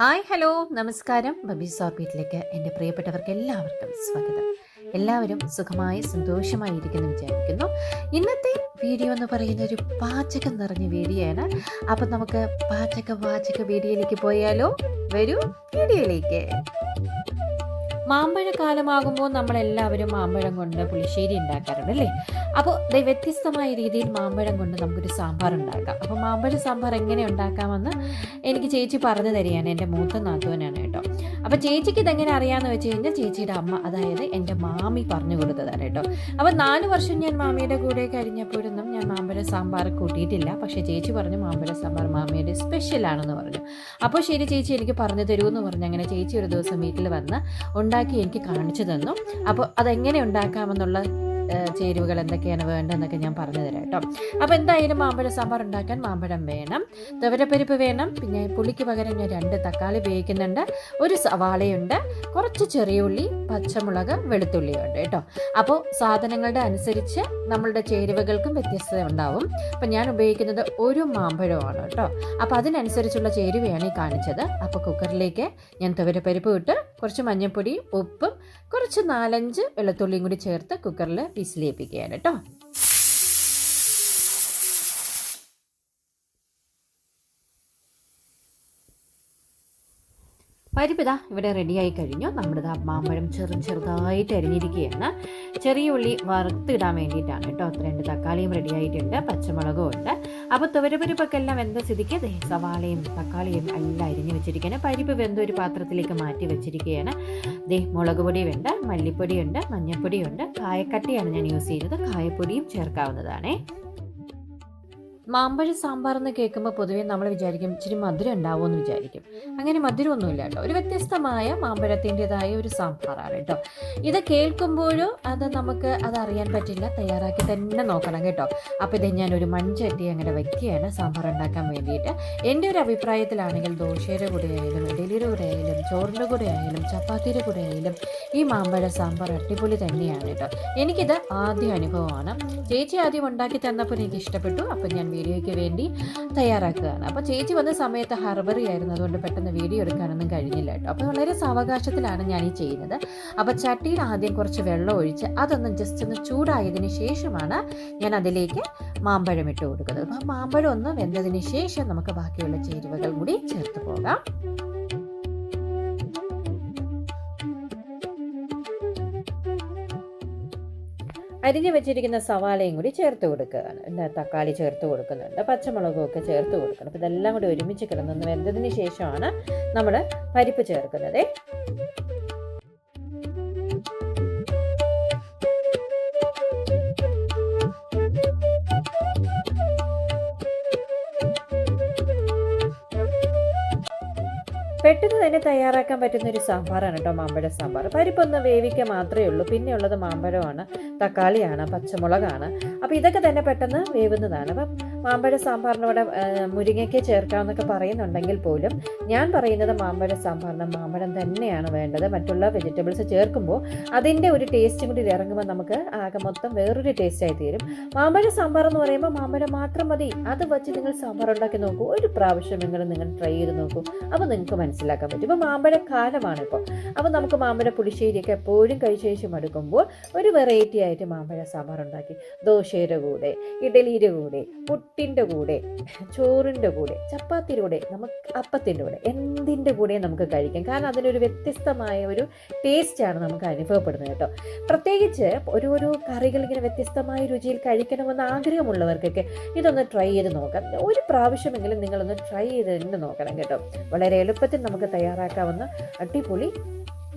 Hi hello നമസ്കാരം. ബബി ഓർബിറ്റിലേക്ക് എന്റെ പ്രിയപ്പെട്ടവർക്ക് എല്ലാവർക്കും സ്വാഗതം. എല്ലാവരും സുഖമായി സന്തോഷമായി ഇരിക്കുന്നു വിചാരിക്കുന്നു. ഇന്നത്തെ വീഡിയോ എന്ന് പറയുന്ന ഒരു പാചകം നിറഞ്ഞ വീഡിയോ ആണ് അപ്പം നമുക്ക് പാചക വാചക വീഡിയോയിലേക്ക് പോയാലോ? വരൂ വീഡിയോയിലേക്ക്. മാമ്പഴ കാലമാകുമ്പോൾ നമ്മളെല്ലാവരും മാമ്പഴം കൊണ്ട് പുളിശ്ശേരി ഉണ്ടാക്കാറുണ്ട് അല്ലേ? അപ്പോൾ വ്യത്യസ്തമായ രീതിയിൽ മാമ്പഴം കൊണ്ട് നമുക്കൊരു സാമ്പാർ ഉണ്ടാക്കാം. അപ്പോൾ മാമ്പഴ സാമ്പാർ എങ്ങനെ ഉണ്ടാക്കാമെന്ന് എനിക്ക് ചേച്ചി പറഞ്ഞു തരികയാണ്. എന്റെ മൂത്ത നാത്തുവനാണ് കേട്ടോ. അപ്പോൾ ചേച്ചിക്ക് ഇതെങ്ങനെ അറിയാമെന്ന് വെച്ച് കഴിഞ്ഞാൽ ചേച്ചിയുടെ അമ്മ അതായത് എന്റെ മാമി പറഞ്ഞു കൊടുത്തതാണ് കേട്ടോ. അപ്പോൾ നാല് വർഷം ഞാൻ മാമിയുടെ കൂടെ കഴിഞ്ഞപ്പോഴൊന്നും ഞാൻ മാമ്പഴ സാമ്പാർ കൂട്ടിയിട്ടില്ല. പക്ഷേ ചേച്ചി പറഞ്ഞു മാമ്പഴ സാമ്പാർ മാമിയുടെ സ്പെഷ്യലാണെന്ന് പറഞ്ഞു. അപ്പോൾ ശരി ചേച്ചി എനിക്ക് പറഞ്ഞു തരുമെന്ന് പറഞ്ഞു. അങ്ങനെ ചേച്ചി ഒരു ദിവസം വീട്ടിൽ വന്ന് ഉണ്ടാക്കി എനിക്ക് കാണിച്ചു തന്നു. അപ്പോൾ അതെങ്ങനെ ഉണ്ടാക്കാമെന്നുള്ള ചേരുവകൾ എന്തൊക്കെയാണ് വേണ്ടതെന്നൊക്കെ ഞാൻ പറഞ്ഞു തരാം കേട്ടോ. അപ്പോൾ എന്തായാലും മാമ്പഴ സാമ്പാർ ഉണ്ടാക്കാൻ മാമ്പഴം വേണം തുവരപ്പരിപ്പ് വേണം പിന്നെ പുളിക്ക് പകരം ഞാൻ രണ്ട് തക്കാളി ഉപയോഗിക്കുന്നുണ്ട് ഒരു സവാളയുണ്ട് കുറച്ച് ചെറിയ ഉള്ളി പച്ചമുളക് വെളുത്തുള്ളിയുണ്ട് കേട്ടോ. അപ്പോൾ സാധനങ്ങളുടെ അനുസരിച്ച് നമ്മളുടെ ചേരുവകൾക്കും വ്യത്യസ്തത ഉണ്ടാവും. അപ്പം ഞാൻ ഉപയോഗിക്കുന്നത് ഒരു മാമ്പഴമാണ് കേട്ടോ. അപ്പോൾ അതിനനുസരിച്ചുള്ള ചേരുവയാണ് ഈ കാണിച്ചത്. അപ്പോൾ കുക്കറിലേക്ക് ഞാൻ തുവരപ്പരിപ്പ് ഇട്ട് കുറച്ച് മഞ്ഞൾപ്പൊടി ഉപ്പും കുറച്ച് നാലഞ്ച് വെളുത്തുള്ളിയും കൂടി ചേർത്ത് കുക്കറിൽ വിസിലേപ്പിക്കുകയാണ് കേട്ടോ. പരിപ്പിതാ ഇവിടെ റെഡിയായി കഴിഞ്ഞു. നമ്മുടെ ദാ മാമ്പഴം ചെറു ചെറുതായിട്ട് അരിഞ്ഞിരിക്കുകയാണ്. ചെറിയ ഉള്ളി വറുത്തിടാൻ വേണ്ടിയിട്ടാണ് കേട്ടോ. രണ്ട് തക്കാളിയും റെഡിയായിട്ടുണ്ട് പച്ചമുളകും ഉണ്ട്. അപ്പോൾ തുവരപ്പരിപ്പൊക്കെ എല്ലാം വെന്ത സ്ഥിതിക്ക് സവാളയും തക്കാളിയും എല്ലാം അരിഞ്ഞു വെച്ചിരിക്കുകയാണ്. പരിപ്പ് വെന്ത ഒരു പാത്രത്തിലേക്ക് മാറ്റി വെച്ചിരിക്കുകയാണ്. ദേ മുളക് പൊടിയുണ്ട് മല്ലിപ്പൊടിയുണ്ട് മഞ്ഞൾപ്പൊടിയുണ്ട് കായക്കട്ടിയാണ് ഞാൻ യൂസ് ചെയ്യുന്നത്. കായപ്പൊടിയും ചേർക്കാവുന്നതാണേ. മാമ്പഴ സാമ്പാർ എന്ന് കേൾക്കുമ്പോൾ പൊതുവേ നമ്മൾ വിചാരിക്കും ഇച്ചിരി മധുരം ഉണ്ടാവുമെന്ന് വിചാരിക്കും. അങ്ങനെ മധുരമൊന്നുമില്ല കേട്ടോ. ഒരു വ്യത്യസ്തമായ മാമ്പഴത്തിന്റെതായ ഒരു സാമ്പാറാണ് കേട്ടോ. ഇത് കേൾക്കുമ്പോഴും അത് നമുക്ക് അത് അറിയാൻ പറ്റില്ല തയ്യാറാക്കി തന്നെ നോക്കണം കേട്ടോ. അപ്പോൾ ഇത് ഞാൻ ഒരു മൺചട്ടി അങ്ങനെ വയ്ക്കുകയാണ് സാമ്പാർ ഉണ്ടാക്കാൻ വേണ്ടിയിട്ട്. എന്റെ ഒരു അഭിപ്രായത്തിലാണെങ്കിൽ ദോശയുടെ കൂടെ ആയാലും ഇഡലിയുടെ കൂടെ ആയാലും ചോറിന്റെ കൂടെ ആയാലും ചപ്പാത്തിയുടെ കൂടെ ആയാലും ഈ മാമ്പഴ സാമ്പാർ അടിപൊളി തന്നെയാണ് കേട്ടോ. എനിക്കിത് ആദ്യ അനുഭവമാണ്. ചേച്ചി ആദ്യം ഉണ്ടാക്കി തന്നപ്പോൾ എനിക്ക് ഇഷ്ടപ്പെട്ടു. അപ്പം ഞാൻ വീഡിയോയ്ക്ക് വേണ്ടി തയ്യാറാക്കുകയാണ്. അപ്പോൾ ചേച്ചി വന്ന സമയത്ത് ഹർബറി ആയിരുന്നു. അതുകൊണ്ട് പെട്ടെന്ന് വീഡിയോ എടുക്കാനൊന്നും കഴിഞ്ഞില്ല കേട്ടോ. അപ്പോൾ വളരെ സാവകാശത്തിലാണ് ഞാൻ ഈ ചെയ്യുന്നത്. അപ്പോൾ ചട്ടിയിൽ ആദ്യം കുറച്ച് വെള്ളം ഒഴിച്ച് അതൊന്ന് ജസ്റ്റ് ഒന്ന് ചൂടായതിന് ശേഷമാണ് ഞാൻ അതിലേക്ക് മാമ്പഴം ഇട്ട് കൊടുക്കുന്നത്. അപ്പോൾ മാമ്പഴം ഒന്ന് വെന്തതിന് ശേഷം നമുക്ക് ബാക്കിയുള്ള ചേരുവകൾ കൂടി ചേർത്ത് പോകാം. അരിഞ്ഞു വെച്ചിരിക്കുന്ന സവാളയും കൂടി ചേർത്ത് കൊടുക്കുകയാണ്. എന്താ തക്കാളി ചേർത്ത് കൊടുക്കുന്നുണ്ട് പച്ചമുളകും ഒക്കെ ചേർത്ത് കൊടുക്കണം. അപ്പോൾ ഇതെല്ലാം കൂടി ഒരുമിച്ച് കിടന്നൊന്ന് വെന്തതിന് ശേഷമാണ് നമ്മൾ പരിപ്പ് ചേർക്കുന്നത്. തന്നെ തയ്യാറാക്കാൻ പറ്റുന്ന ഒരു സാമ്പാറാണ് കേട്ടോ മാമ്പഴ സാമ്പാർ. പരിപ്പൊന്ന് വേവിക്കുക മാത്രമേ ഉള്ളൂ. പിന്നെ ഉള്ളത് മാമ്പഴമാണ് തക്കാളിയാണ് പച്ചമുളകാണ്. അപ്പോൾ ഇതൊക്കെ തന്നെ പെട്ടെന്ന് വേവുന്നതാണ്. അപ്പം മാമ്പഴ സാമ്പാറിനോടെ മുരിങ്ങയ്ക്ക് ചേർക്കാമെന്നൊക്കെ പറയുന്നുണ്ടെങ്കിൽ പോലും ഞാൻ പറയുന്നത് മാമ്പഴ സാമ്പാറിന് മാമ്പഴം തന്നെയാണ് വേണ്ടത്. മറ്റുള്ള വെജിറ്റബിൾസ് ചേർക്കുമ്പോൾ അതിന്റെ ഒരു ടേസ്റ്റും കൂടി ഇറങ്ങുമ്പോൾ നമുക്ക് ആകെ മൊത്തം വേറൊരു ടേസ്റ്റായി തീരും. മാമ്പഴ സാമ്പാർ എന്ന് പറയുമ്പോൾ മാമ്പഴം മാത്രം മതി. അത് വെച്ച് നിങ്ങൾ സാമ്പാർ ഉണ്ടാക്കി നോക്കൂ. ഒരു പ്രാവശ്യം നിങ്ങൾ നിങ്ങൾ ട്രൈ ചെയ്ത് നോക്കൂ. അപ്പോൾ നിങ്ങൾക്ക് മനസ്സിലാക്കാൻ പറ്റും. ഇപ്പോൾ മാമ്പഴ കാലമാണ് ഇപ്പോൾ അപ്പോൾ നമുക്ക് മാമ്പഴ പുളിശ്ശേരിയൊക്കെ എപ്പോഴും കഴിച്ച ശേഷം മടുക്കുമ്പോൾ ഒരു വെറൈറ്റി ആയിട്ട് മാമ്പഴ സാമ്പാർ ഉണ്ടാക്കി. ദോശയുടെ കൂടെ ഇഡലിയുടെ കൂടെ പുട്ടിന്റെ കൂടെ ചോറിന്റെ കൂടെ ചപ്പാത്തിയുടെ കൂടെ നമുക്ക് അപ്പത്തിന്റെ കൂടെ എന്തിന്റെ കൂടെ നമുക്ക് കഴിക്കാം? കാരണം അതിനൊരു വ്യത്യസ്തമായ ഒരു ടേസ്റ്റാണ് നമുക്ക് അനുഭവപ്പെടുന്നത് കേട്ടോ. പ്രത്യേകിച്ച് ഓരോരോ കറികൾ ഇങ്ങനെ വ്യത്യസ്തമായ രുചിയിൽ കഴിക്കണമെന്ന് ആഗ്രഹമുള്ളവർക്കൊക്കെ ഇതൊന്ന് ട്രൈ ചെയ്ത് നോക്കാം. ഒരു പ്രാവശ്യമെങ്കിലും നിങ്ങളൊന്ന് ട്രൈ ചെയ്ത് തന്നെ നോക്കണം കേട്ടോ. വളരെ എളുപ്പത്തിൽ നമുക്ക് തയ്യാറാക്കാവുന്ന അടിപൊളി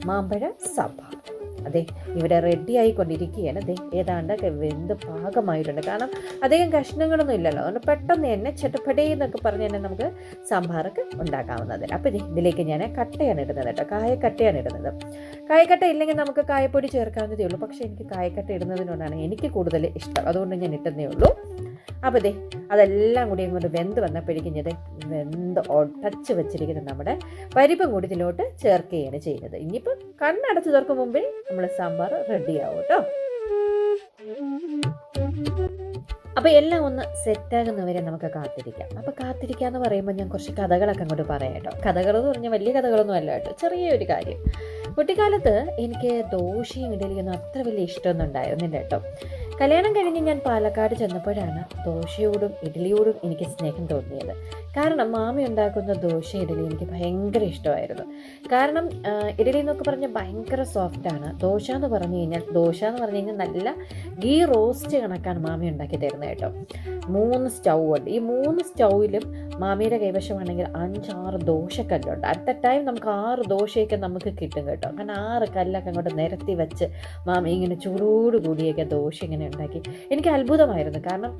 മാമ്പഴ സാമ്പാർ. അതെ ഇവിടെ റെഡി ആയിക്കൊണ്ടിരിക്കുകയാണ്. അതെ ഏതാണ്ട് വെന്ത് പാകമായിട്ടുണ്ട്. കാരണം അധികം കഷ്ണങ്ങളൊന്നും ഇല്ലല്ലോ. അതുകൊണ്ട് പെട്ടെന്ന് തന്നെ ചട്ടപ്പടേ എന്നൊക്കെ പറഞ്ഞ് തന്നെ നമുക്ക് സാമ്പാറൊക്കെ ഉണ്ടാക്കാവുന്നതിന് അപ്പോൾ ഇതിലേക്ക് ഞാൻ കട്ടയാണ് ഇടുന്നത് കേട്ടോ. കായക്കട്ടയാണ് ഇടുന്നത്. കായക്കട്ട ഇല്ലെങ്കിൽ നമുക്ക് കായപ്പൊടി ചേർക്കാവുന്നതേ ഉള്ളൂ. പക്ഷേ എനിക്ക് കായക്കട്ട ഇടുന്നതിനോടാണ് എനിക്ക് കൂടുതൽ ഇഷ്ടം. അതുകൊണ്ട് ഞാൻ ഇട്ടുന്നേ ഉള്ളൂ. അപ്പോൾ ദേ അതെല്ലാം കൂടി ഇങ്ങോട്ട് വെന്ത് വന്നപ്പോഴേക്കും ഇത് വെന്ത് ഒടച്ച് വെച്ചിരിക്കുന്ന നമ്മുടെ പരിപ്പും കൂടി ഇതിലോട്ട് ചേർക്കുകയാണ് ചെയ്യുന്നത്. ഇനിയിപ്പോൾ കണ്ണടച്ച് തുറക്കും മുമ്പിൽ നമ്മൾ സാമ്പാർ റെഡിയാവും കേട്ടോ. അപ്പോൾ എല്ലാം ഒന്ന് സെറ്റാകുന്നവരെ നമുക്ക് കാത്തിരിക്കാം. അപ്പോൾ കാത്തിരിക്കുക എന്ന് പറയുമ്പോൾ ഞാൻ കുറച്ച് കഥകളൊക്കെ അങ്ങോട്ട് പറയാം കേട്ടോ. കഥകൾ എന്ന് പറഞ്ഞാൽ വലിയ കഥകളൊന്നും അല്ല കേട്ടോ. ചെറിയൊരു കാര്യം. കുട്ടിക്കാലത്ത് എനിക്ക് ദോശയും ഇഡലിയൊന്നും അത്ര വലിയ ഇഷ്ടമൊന്നും ഉണ്ടായിരുന്നില്ല കേട്ടോ. കല്യാണം കഴിഞ്ഞ് ഞാൻ പാലക്കാട് ചെന്നപ്പോഴാണ് ദോശയോടും ഇഡലിയോടും എനിക്ക് സ്നേഹം തോന്നിയത്. കാരണം മാമി ഉണ്ടാക്കുന്ന ദോശ ഇഡലി എനിക്ക് ഭയങ്കര ഇഷ്ടമായിരുന്നു. കാരണം ഇഡലി എന്നൊക്കെ പറഞ്ഞാൽ ഭയങ്കര സോഫ്റ്റാണ് ദോശ എന്ന് പറഞ്ഞു കഴിഞ്ഞാൽ ദോശ എന്ന് പറഞ്ഞു കഴിഞ്ഞാൽ നല്ല ഗീ റോസ്റ്റ് കണക്കാണ് മാമി ഉണ്ടാക്കി തരുന്നത് കേട്ടോ. മൂന്ന് സ്റ്റൗ ഉണ്ട്. ഈ മൂന്ന് സ്റ്റൗവിലും മാമിയുടെ കൈവശമാണെങ്കിൽ അഞ്ചാറ് ദോശക്കല്ലുണ്ട്. അറ്റ് എ ടൈം നമുക്ക് ആറ് ദോശയൊക്കെ നമുക്ക് കിട്ടും കേട്ടോ. കാരണം ആറ് കല്ലൊക്കെ അങ്ങോട്ട് നിരത്തി വെച്ച് മാമി ഇങ്ങനെ ചൂടോട് കൂടിയൊക്കെ ദോശ ഇങ്ങനെ ഉണ്ടാക്കി. എനിക്ക് അത്ഭുതമായിരുന്നു. കാരണം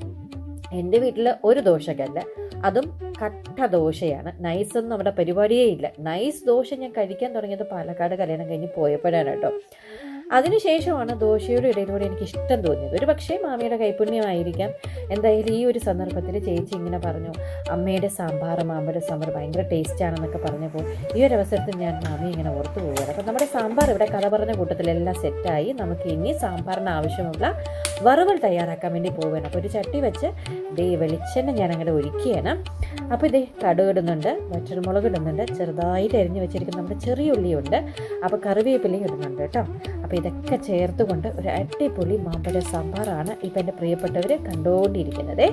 എന്റെ വീട്ടിൽ ഒരു ദോശക്കല്ല അതും കട്ട ദോശയാണ്. നൈസ് ഒന്നും നമ്മുടെ പരിപാടിയേ ഇല്ല. നൈസ് ദോശ ഞാൻ കഴിക്കാൻ തുടങ്ങിയത് പാലക്കാട് കല്യാണം കഴിഞ്ഞ് പോയപ്പോഴാണ് കേട്ടോ. അതിനുശേഷമാണ് ദോശയുടെ ഇടയിലൂടെ എനിക്ക് ഇഷ്ടം തോന്നിയത്. ഒരു പക്ഷേ മാമിയുടെ കൈപുണ്യമായിരിക്കാം. എന്തായാലും ഈ ഒരു സന്ദർഭത്തിൽ ചേച്ചി ഇങ്ങനെ പറഞ്ഞു അമ്മയുടെ സാമ്പാർ മാമ്പഴ സാമ്പാർ ഭയങ്കര ടേസ്റ്റാണെന്നൊക്കെ പറഞ്ഞപ്പോൾ ഈ ഒരു അവസരത്തിൽ ഞാൻ മാമി ഇങ്ങനെ ഓർത്തു പോവുകയാണ്. അപ്പോൾ നമ്മുടെ സാമ്പാർ ഇവിടെ കഥ പറഞ്ഞ കൂട്ടത്തിലെല്ലാം സെറ്റായി നമുക്ക് ഇനി സാമ്പാറിന് ആവശ്യമുള്ള വറവൽ തയ്യാറാക്കാൻ വേണ്ടി പോവുകയാണ്. അപ്പോൾ ഒരു ചട്ടി വെച്ച് ദേ വെളിച്ചെണ്ണ ഞാൻ അങ്ങോട്ട് ഒരുക്കിയാണ് അപ്പോൾ ഇതേ കടുക് ഇടുന്നുണ്ട് വറ്റൽമുളക് ഇടുന്നുണ്ട് ചെറുതായിട്ട് അരിഞ്ഞ് വെച്ചിരിക്കുന്ന നമ്മുടെ ചെറിയ ഉള്ളിയുണ്ട്. അപ്പോൾ കറിവേപ്പിലയും ഇടുന്നുണ്ട് കേട്ടോ. അപ്പോൾ ഇതൊക്കെ ചേർത്തുകൊണ്ട് ഒരു അടിപൊളി മാമ്പഴ സാമ്പാറാണ് ഇപ്പം എന്റെ പ്രിയപ്പെട്ടവർ കണ്ടുകൊണ്ടിരിക്കുന്നത്.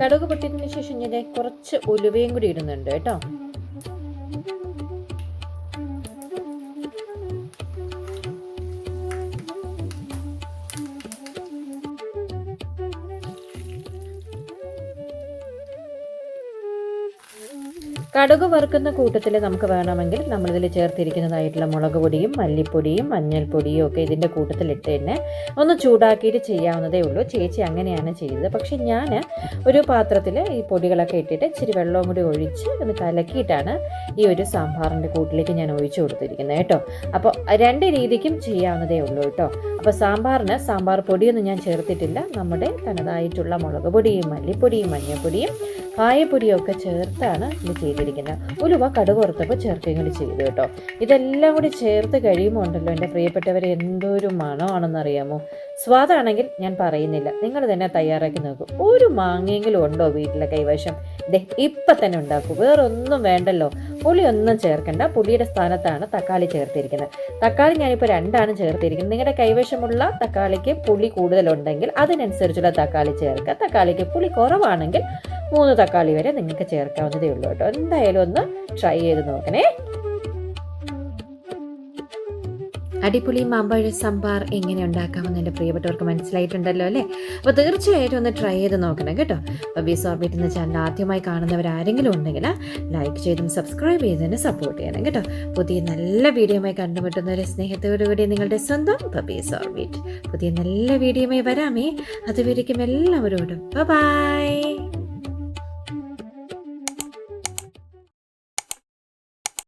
കടുക് പൊട്ടിയതിന് ശേഷം ഞാൻ കുറച്ച് ഉലുവയും കൂടി ഇടുന്നുണ്ട് കേട്ടോ. കടുക് വറുക്കുന്ന കൂട്ടത്തിൽ നമുക്ക് വേണമെങ്കിൽ നമ്മളിതിൽ ചേർത്തിരിക്കുന്നതായിട്ടുള്ള മുളക് പൊടിയും മല്ലിപ്പൊടിയും മഞ്ഞൾപ്പൊടിയും ഒക്കെ ഇതിന്റെ കൂട്ടത്തിലിട്ട് തന്നെ ഒന്ന് ചൂടാക്കിയിട്ട് ചെയ്യാവുന്നതേ ഉള്ളൂ. ചേച്ചി അങ്ങനെയാണ് ചെയ്തത്. പക്ഷെ ഞാൻ ഒരു പാത്രത്തിൽ ഈ പൊടികളൊക്കെ ഇട്ടിട്ട് ഇച്ചിരി വെള്ളവും കൂടി ഒഴിച്ച് ഒന്ന് കലക്കിയിട്ടാണ് ഈ ഒരു സാമ്പാറിന്റെ കൂട്ടിലേക്ക് ഞാൻ ഒഴിച്ചു കൊടുത്തിരിക്കുന്നത് കേട്ടോ. അപ്പോൾ രണ്ട് രീതിക്കും ചെയ്യാവുന്നതേ ഉള്ളൂ കേട്ടോ. അപ്പോൾ സാമ്പാറിന് സാമ്പാർ പൊടിയൊന്നും ഞാൻ ചേർത്തിട്ടില്ല. നമ്മുടെ തനതായിട്ടുള്ള മുളക് പൊടിയും മല്ലിപ്പൊടിയും മഞ്ഞൾപ്പൊടിയും കായപ്പൊടിയും ഒക്കെ ചേർത്താണ് ഇത് ചെയ്തിരിക്കുന്നത്. ഉലുവ കടുക് വറുത്തപ്പോൾ ചേർക്കുകയും കൂടി ചെയ്തു കേട്ടോ. ഇതെല്ലാം കൂടി ചേർത്ത് കഴിയുമ്പോൾ ഉണ്ടല്ലോ എന്റെ പ്രിയപ്പെട്ടവരെ എന്തൊരു മണമാണെന്നറിയാമോ? സ്വാദാണെങ്കിൽ ഞാൻ പറയുന്നില്ല. നിങ്ങൾ തന്നെ തയ്യാറാക്കി നോക്കൂ. ഒരു മാങ്ങയെങ്കിലും ഉണ്ടോ വീട്ടിലെ കൈവശം? ഇപ്പം തന്നെ ഉണ്ടാക്കൂ. വേറൊന്നും വേണ്ടല്ലോ. പുളി ഒന്നും ചേർക്കണ്ട. പുളിയുടെ സ്ഥാനത്താണ് തക്കാളി ചേർത്തിരിക്കുന്നത്. തക്കാളി ഞാനിപ്പോൾ രണ്ടാണ് ചേർത്തിരിക്കുന്നത്. നിങ്ങളുടെ കൈവശമുള്ള തക്കാളിക്ക് പുളി കൂടുതലുണ്ടെങ്കിൽ അതിനനുസരിച്ചുള്ള തക്കാളി ചേർക്കുക. തക്കാളിക്ക് പുളി കുറവാണെങ്കിൽ മൂന്ന് തക്കാളി വരെ നിങ്ങൾക്ക് ചേർക്കാവുന്നതേ ഉള്ളൂ കേട്ടോ. എന്തായാലും ഒന്ന് ട്രൈ ചെയ്ത് നോക്കണേ. അടിപൊളി മാമ്പഴ സാമ്പാർ എങ്ങനെ ഉണ്ടാക്കാമെന്ന് എന്റെ പ്രിയപ്പെട്ടവർക്ക് മനസ്സിലായിട്ടുണ്ടല്ലോ അല്ലേ? അപ്പോൾ തീർച്ചയായിട്ടും ഒന്ന് ട്രൈ ചെയ്ത് നോക്കണം കേട്ടോ. അപ്പോൾ ബി ഓർബിറ്റ് എന്ന ചാനൽ ആദ്യമായി കാണുന്നവർ ആരെങ്കിലും ഉണ്ടെങ്കിൽ ലൈക്ക് ചെയ്തും സബ്സ്ക്രൈബ് ചെയ്തതിന് സപ്പോർട്ട് ചെയ്യണം കേട്ടോ. പുതിയ നല്ല വീഡിയോയുമായി കണ്ടുമുട്ടുന്നവരെ സ്നേഹത്തോടുകൂടി നിങ്ങളുടെ സ്വന്തം ബീസ് ഓർബിറ്റ് പുതിയ നല്ല വീഡിയോയുമായി വരാമേ. അതുവരേക്കും എല്ലാവരോടും. ബൈ